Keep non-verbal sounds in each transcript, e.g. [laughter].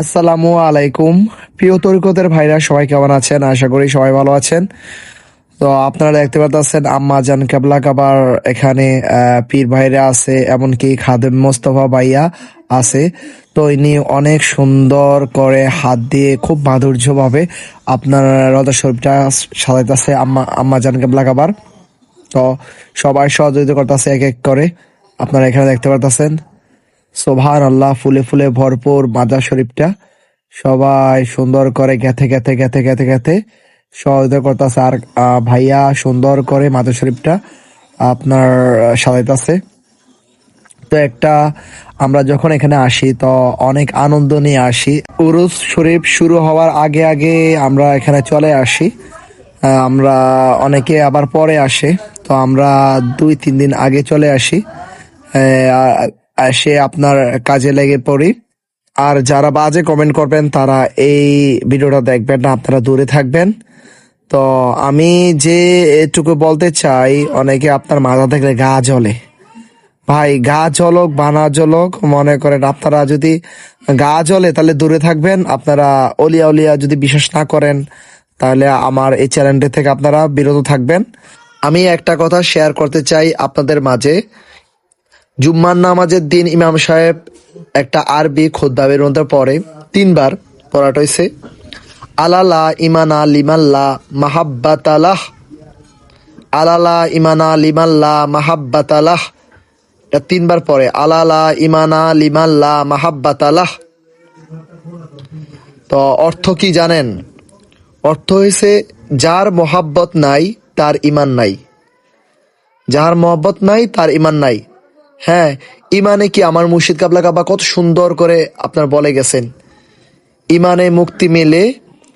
আসসালামু আলাইকুম। প্রিয় তরিকতের ভাইরা, সবাই কেমন আছেন? আশা করি সবাই ভালো আছেন। তো আপনারা দেখতে পাচ্ছেন আম্মা জান কেবলা কাবার এখানে পীর ভাইরা আছে, এমনকি খাদেম মোস্তফা ভাইয়া আছে। তো ইনি অনেক সুন্দর করে হাত দিয়ে খুব মাধুর্য ভাবে আপনার রদা শরীফটা সাজাইতেছে আম্মা আম্মা জান কেবলা কাবার। তো সবাই সহযোগিতা করতেছে এক এক করে। আপনারা এখানে দেখতে পারতেছেন। সোভান আল্লাহ ফুলে ফুলে ভরপুর মাজার শরীফটা। সবাই সুন্দর করে গেথে গেথে গেথে গেথে গেথে সহযোগিতা করতেছে। আর ভাইয়া সুন্দর করে মাজার শরীফটা আপনার সাজাইতেছে। তো একটা আমরা যখন এখানে আসি, তো অনেক আনন্দ নিয়ে আসি। উরুস শরীফ শুরু হওয়ার আগে আগে আমরা এখানে চলে আসি। আমরা অনেকে আবার পরে আসে। তো আমরা দুই, তিন দিন আগে চলে আসি। এসে আপনার কাজে লেগে পড়ি। আর যারা বাজে কমেন্ট করবেন, তারা এই ভিডিওটা দেখবেন না, আপনারা দূরে থাকবেন। তো আমি যে এটুকু বলতে চাই, অনেকে আপনার মাথা থাকলে গা জ্বলে। ভাই, গা জলক বানা জলক মনে করেন আপনারা যদি গা জ্বলে, তাহলে দূরে থাকবেন। আপনারা অলিয়া অলিয়া যদি বিশ্বাস না করেন, তাহলে আমার এই চ্যানেলটি থেকে আপনারা বিরত থাকবেন। আমি একটা কথা শেয়ার করতে চাই আপনাদের মাঝে। জুম্মার নামাজের দিন ইমাম সাহেব একটা আরবি খোদ্দাবের মধ্যে পড়ে তিনবার পড়াটা হয়েছে আলালা ইমানা লিমাল্লা মাহাব্বাতালাহ, আলালা ইমানা লিমাল্লা মাহাব্বাতালাহ। এটা তিনবার পরে আলালা ইমানা লিমাল্লা মাহাব্বাতালাহ। তো অর্থ কি জানেন? অর্থ হয়েছে যার মহাব্বত নাই, তার ইমান নাই। যার মহব্বত নাই, তার ইমান নাই। হ্যাঁ ইমানে কি আমার মুর্শিদ কাবলা কাবা কত সুন্দর করে আপনার বলে গেছেন? ইমানে মুক্তি মেলে,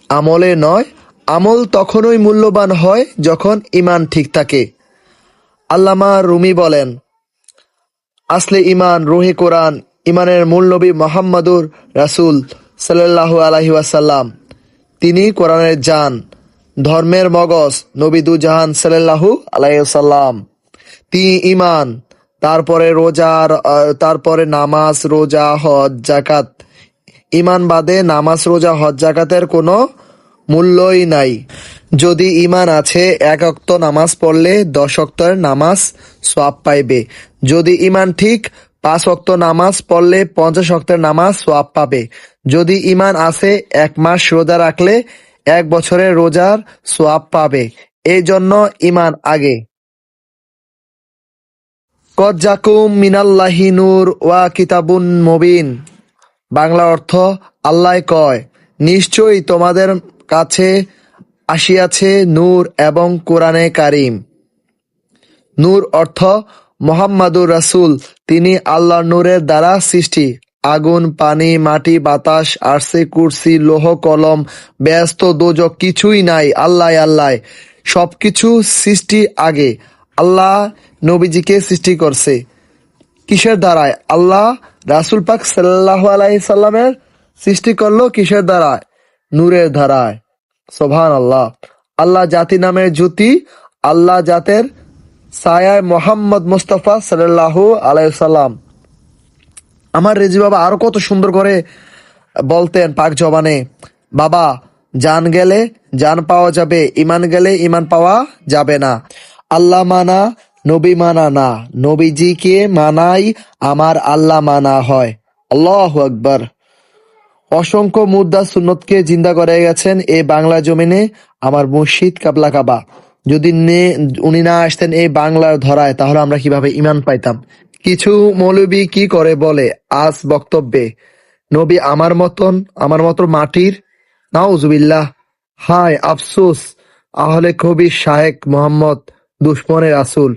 আমলে নয়, আমল তখনই মূল্যবান হয় যখন ইমান ঠিক থাকে। আল্লামা রুমি বলেন, আসলে ইমান রুহি কোরআন ইমানের মূল নবী মোহাম্মদুর রাসুল সাল্লাল্লাহু আলাইহি ওয়াসাল্লাম। তিনি কোরআনের যান ধর্মের মগজ নবী দু জাহান সাল্লাল্লাহু আলাইহি ওয়াসাল্লাম। তিনি ইমান তারপরে রোজার তারপরে নামাজ, রোজা, হজ জাকাত ইমান বাদে নামাজ, রোজা, হজ জাকাতের কোনো মূল্যই নাই। যদি ইমান আছে, এক অক্ত নামাজ পড়লে দশ অক্তের নামাজ সোয়াব পাইবে। যদি ইমান ঠিক, পাঁচ অক্ত নামাজ পড়লে পঞ্চাশ অক্তের নামাজ সোয়াব পাবে। যদি ইমান আছে, এক মাস রোজা রাখলে এক বছরের রোজার সোয়াব পাবে। এই জন্য ইমান আগে। কদ জাকুম মিনাল্লাহি নূর ওয়া কিতাবুন মুবিন। বাংলা অর্থ, আল্লাহ কয়, নিশ্চয়ই তোমাদের কাছে আসিয়াছে নূর এবং কোরআনে কারিম। নূর অর্থ, মোহাম্মদুর রাসূল, তিনি আল্লাহর নূরের দ্বারা সৃষ্টি। আগুন, পানি, মাটি, বাতাস, আরসে, কুরসি, লোহ, কলম, ব্যস্ত, দোজক, কিছুই নাই, আল্লাহ আল্লাহ। সবকিছু সৃষ্টি আগে। আল্লাহ নবীজিকে সৃষ্টি করছে। কিসের দ্বারায়? আল্লাহ রাসুল পাক সাল্লাহ আলাইহি সাল্লামের সৃষ্টি করল কিসের দ্বারায়? নূরের ধারায় সোভান আল্লাহ আল্লাহ জাতি নামের জ্যোতি, আল্লাহ জাতের সায়ায় মোহাম্মদ মুস্তফা সাল্লাহ আলাইসাল্লাম আমার রেজি বাবা আরও কত সুন্দর করে বলতেন পাক জবানে, বাবা, জান গেলে জান পাওয়া যাবে ইমান গেলে ইমান পাওয়া যাবে না। আল্লাহ মানা, নবী মানা না। নবীজিকে মানাই আমার আল্লাহ মানা হয়। আল্লাহ আকবার। অসংখ্য মুদ্রা সুন্নতকে জিন্দা করে গেছেন এই বাংলা জমিনে আমার মুর্শিদ কাবলা কাবা। যদি নে- উনি না আসতেন এই বাংলার ধরায়, তাহলে আমরা কীভাবে ইমান পাইতাম? কিছু মৌলবি কি করে বলে আজ বক্তব্যে? নবী আমার মতন, আমার মতো মাটির? নাউজুবিল্লাহ। হায় আফসোস, আহলে কবি শাহেক মোহাম্মদ। দুশ্মনের রাসুল।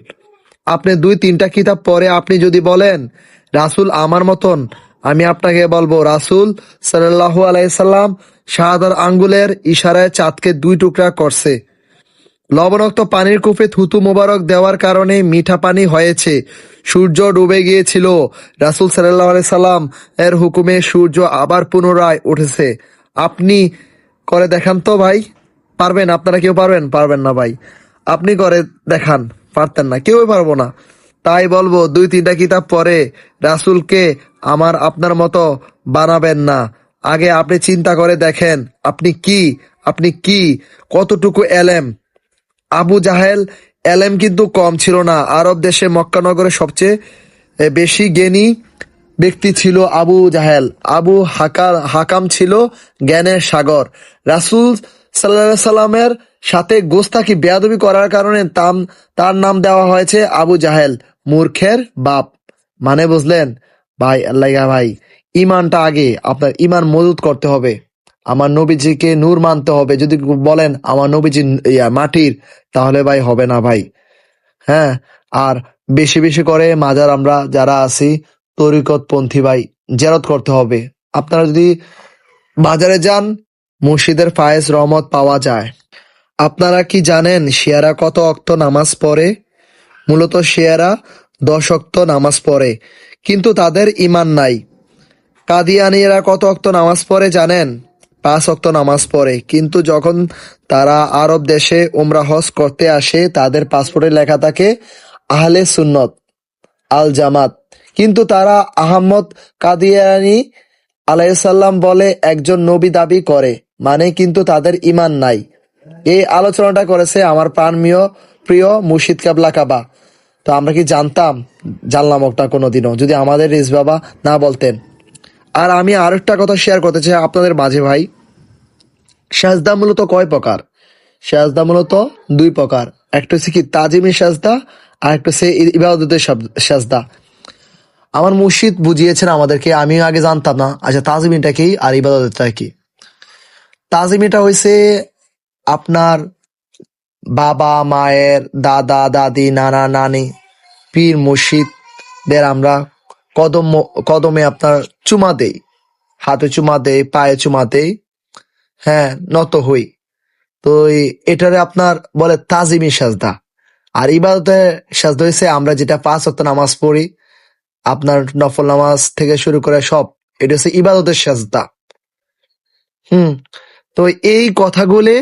আপনি দুই তিনটা কিতাব পরে আপনি যদি বলেন, রাসুল আমার মতন, আমি আপনাকে বলব, রাসুল সাল্লাহু আলাইসাল্লাম শাহাদার আঙ্গুলের ইশারায় চাঁদকে দুই টুকরা করছে। লবণাক্ত পানির কূপে থুতু মোবারক দেওয়ার কারণে মিঠা পানি হয়েছে। সূর্য ডুবে গিয়েছিল। রাসুল সাল্লাহ সাল্লাম এর হুকুমে সূর্য আবার পুনরায় উঠেছে। আপনি করে দেখান তো ভাই। পারবেন? আপনারা কেউ পারবেন? পারবেন না ভাই। আপনি করে দেখান, পারতেন না, কেউই পারব না। তাই বলব, দুই তিনটা কিতাব পরে রাসুলকে আমার আপনার মতো বানাবেন না। আগে আপনি চিন্তা করে দেখেন, আপনি কি আপনি কি, কতটুকু এলেম। আবু জাহেল, এলেম কিন্তু কম ছিল না। আরব দেশে মক্কানগরে সবচেয়ে বেশি জ্ঞানী ব্যক্তি ছিল আবু জাহেল। আবু হাকা হাকাম ছিল জ্ঞানের সাগর। রাসূল সাল্লাহ সাল্লামের সাথে গোস্তাকি বেয়াদবি করার কারণে তাম, তার নাম দেওয়া হয়েছে আবু জাহেল, মূর্খের বাপ। মানে বুঝলেন? ভাই, আল্লাহ ভাই ইমানটা আগে, আপনার ইমান মজুত করতে হবে। আমার নবীজিকে নূর মানতে হবে। যদি বলেন, আমার নবীজি ইয়া মাটির তাহলে ভাই হবে না ভাই। হ্যাঁ আর বেশি বেশি করে মাজার আমরা যারা আছি তরিকত পন্থী ভাই, জেরত করতে হবে। আপনারা যদি বাজারে যান মুর্শিদের ফায়েজ রহমত পাওয়া যায়। আপনারা কি জানেন শিয়ারা কত অক্ত নামাজ পড়ে? মূলত শিয়ারা দশ অক্ত নামাজ পড়ে, কিন্তু তাদের ইমান নাই। কাদিয়ানিরা কত অক্ত নামাজ পড়ে জানেন? পাঁচ অক্ত নামাজ পড়ে, কিন্তু যখন তারা আরব দেশে উমরা হজ করতে আসে, তাদের পাসপোর্টে লেখা থাকে, আহলে সুন্নত আল জামাত। কিন্তু তারা আহমদ কাদিয়ানি আলাইসাল্লাম বলে একজন নবী দাবি করে। মানে কিন্তু তাদের ইমান নাই। এই আলোচনাটা করেছে আমার প্রাণমীয়, প্রিয় মুর্শিদ কাবলা কাবা। তো আমরা কি জানতাম, জানলাম ওটা কোনোদিনও, যদি আমাদের রিস বাবা না বলতেন। আর আমি আরেকটা কথা শেয়ার করতে চাই আপনাদের মাঝে ভাই। সাজদা মূলত কয় প্রকার? সাজদা মূলত দুই প্রকার। একটা হচ্ছে কি তাজিমি সাজদা, আর একটা হচ্ছে ইবাদতের সাজদা। আমার মুর্শিদ বুঝিয়েছেন আমাদেরকে, আমিও আগে জানতাম না আচ্ছা তাজিমিটা কি আর ইবাদতটা কি? তাজিমিটা হয়েছে আপনার বাবা, মায়ের দাদা, দাদি, নানা, নানি, পীর, মুর্শিদদের আমরা কদম, কদমে আপনার চুমা দেই, হাতে চুমা দেই, পায়ে চুমা দেই হ্যাঁ নত হই। তো এটারে আপনার বলে তাজিমি সাজদা। আর ইবাদতের সাজদা হয়েছে আমরা যেটা পাঁচ ওয়াক্ত নামাজ পড়ি, আপনার নফল নামাজ থেকে শুরু করে সব, এটা হচ্ছে ইবাদতের সাজদা। হুম তো এই কথাগুলি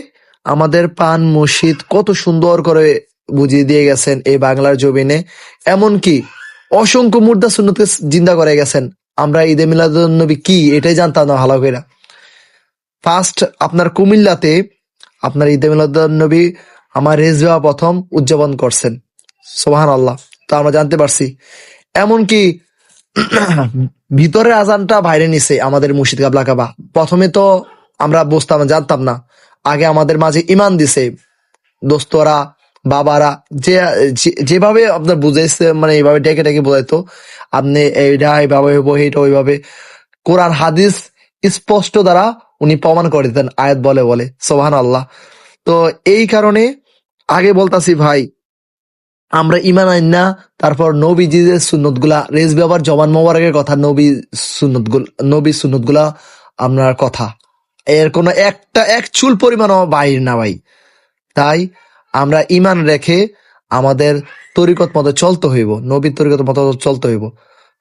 আমাদের পান মুর্শিদ কত সুন্দর করে বুঝিয়ে দিয়ে গেছেন এই বাংলার জমিনে। এমনকি অসংখ্য মুর্দা সুন্নতকে জিন্দা করে গেছেন। আমরা ঈদে মিলাদুন নবী কি এটাই জানতাম না ভালো করে। ফার্স্ট আপনার কুমিল্লাতে আপনার ঈদে মিলাদুন নবী আমার রেজওয়া প্রথম উদযাপন করছেন। সোহান আল্লাহ তো আমরা জানতে পারছি। এমনকি [clears throat] ভিতরের আজানটা বাইরে নিছে আমাদের মুর্শিদ কাবলা কাবা। প্রথমে তো আমরা বুঝতাম, জানতাম না। আগে আমাদের মাঝে ইমান দিছে। দোস্তরা, বাবারা, যে যেভাবে আপনার বুঝাইছে মানে এইভাবে ডেকে ডেকে বোঝাইতো, আপনি এইটা এইভাবে হইব এইটা ওইভাবে। কোরআন, হাদিস স্পষ্ট দ্বারা উনি প্রমাণ করে দিতেন, আয়াত বলে বলে। সোহান আল্লাহ তো এই কারণে আগে বলতাছি, ভাই, আমরা ইমান আইন না, তারপর নবীজিদের সুন্নতগুলা রেজ বাবার জবান মোবারকের কথা, নবী সুন্নত নবী সুন্নতগুলা আপনার কথা। এর কোনো একটা, এক চুল পরিমাণও বাইর না ভাই। তাই আমরা ইমান রেখে আমাদের তরিকত মতো চলতে হইব, নবীর তরিকত মতো চলতে হইব।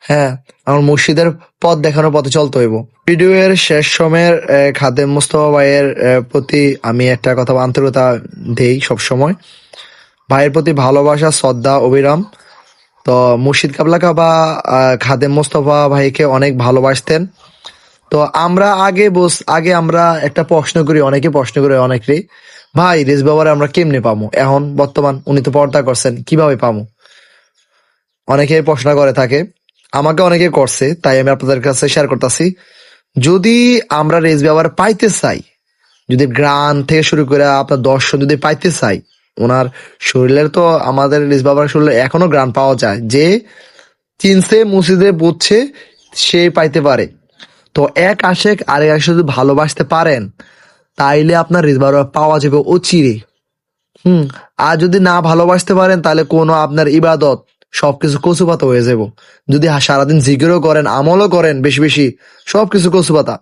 হ্যাঁ আমার মুর্শিদের পথ দেখানোর পথে চলতে হইব। ভিডিও এর শেষ সময়ের খাদেম মুস্তফা ভাইয়ের প্রতি আমি একটা কথা আন্তরিকতা দেই সব সময় ভাইয়ের প্রতি ভালোবাসা, শ্রদ্ধা, অবিরাম। তো মুর্শিদ কাবলা কাবা খাদেম মোস্তফা ভাইকে অনেক ভালোবাসতেন। তো আমরা আগে বস, আগে আমরা একটা প্রশ্ন করি, অনেকে প্রশ্ন করে অনেকেরই ভাই, রেস বাবারে আমরা কেমনে পামু? এখন বর্তমান উনি তো পর্দা করছেন, কীভাবে পামু? অনেকে প্রশ্ন করে থাকে, আমাকে অনেকে করছে, তাই আমি আপনাদের কাছে শেয়ার করতেছি। যদি আমরা রেস ব্যবহার পাইতে চাই, যদি গ্রাম থেকে শুরু করে আপনার দর্শন যদি পাইতে চাই, ওনার শরীরের তো আমাদের রেস বাবার শরীরে এখনও গ্রাম পাওয়া যায়, যে চিনছে মুসিদে বুঝছে, সে পাইতে পারে। তো এক আশেক আরেক আশেক যদি ভালোবাসতে পারেন, তাইলে আপনার রিজবার পাওয়া যাবে অচিরে। হুম, আর যদি না ভালোবাসতে পারেন তাহলে কোনো আপনার ইবাদত সবকিছু কচুপাতা হয়ে যাব। যদি সারাদিন জিকিরও করেন, আমলও করেন বেশি বেশি, সবকিছু কচুপাতা।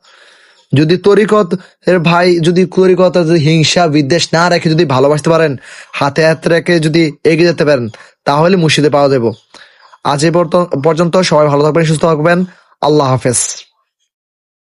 যদি তরিকত এর ভাই, যদি তরিকত যদি হিংসা বিদ্বেষ না রেখে যদি ভালোবাসতে পারেন, হাতে হাতে রেখে যদি এগিয়ে যেতে পারেন, তাহলে মুর্শিদে পাওয়া যাব। আজ এ পর্যন্ত- পর্যন্ত সবাই ভালো থাকবেন, সুস্থ থাকবেন। আল্লাহ হাফেজ।